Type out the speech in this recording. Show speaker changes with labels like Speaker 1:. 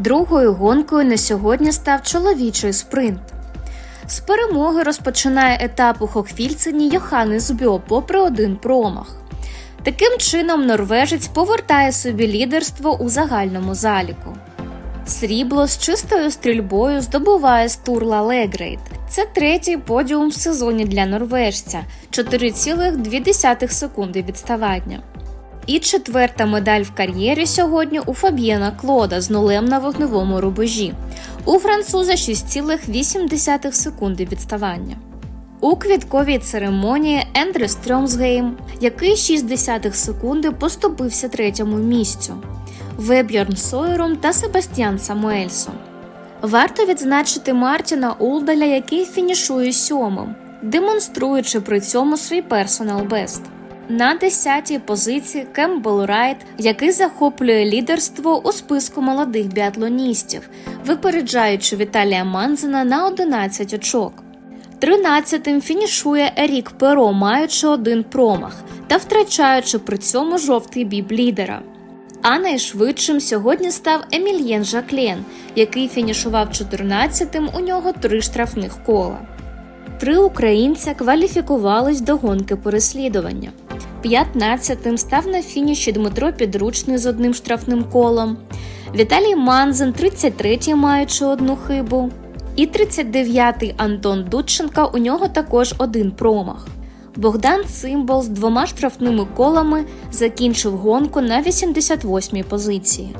Speaker 1: Другою гонкою на сьогодні став чоловічий спринт. З перемоги розпочинає етап у Хохфільцині Йоханнес Бьо попри один промах. Таким чином, норвежець повертає собі лідерство у загальному заліку. Срібло з чистою стрільбою здобуває Стурла Легрейд. Це третій подіум в сезоні для норвежця 4,2 секунди відставання. І четверта медаль в кар'єрі сьогодні у Фаб'єна Клода з нулем на вогневому рубежі. У француза 6,8 секунди відставання. У квітковій церемонії Ендрю Стрьомсгейм, який 6 секунди поступився третьому місцю, Веб'ярн Сойером та Себастьян Самуельсон. Варто відзначити Мартіна Улдаля, який фінішує сьомим, демонструючи при цьому свій персонал бест. На 10-й позиції Кембл Райт, який захоплює лідерство у списку молодих біатлоністів, випереджаючи Віталія Манзена на 11 очок. 13-тим фінішує Ерік Перо, маючи один промах та втрачаючи при цьому жовтий біб лідера. А найшвидшим сьогодні став Емільєн Жаклен, який фінішував 14-тим, у нього три штрафних кола. Три українця кваліфікувались до гонки переслідування. 15-тим став на фініші Дмитро Підручний з одним штрафним колом, Віталій Манзен, 33-й маючи одну хибу, і 39-й Антон Дудченка, у нього також один промах. Богдан Цимбал з двома штрафними колами закінчив гонку на 88-й позиції.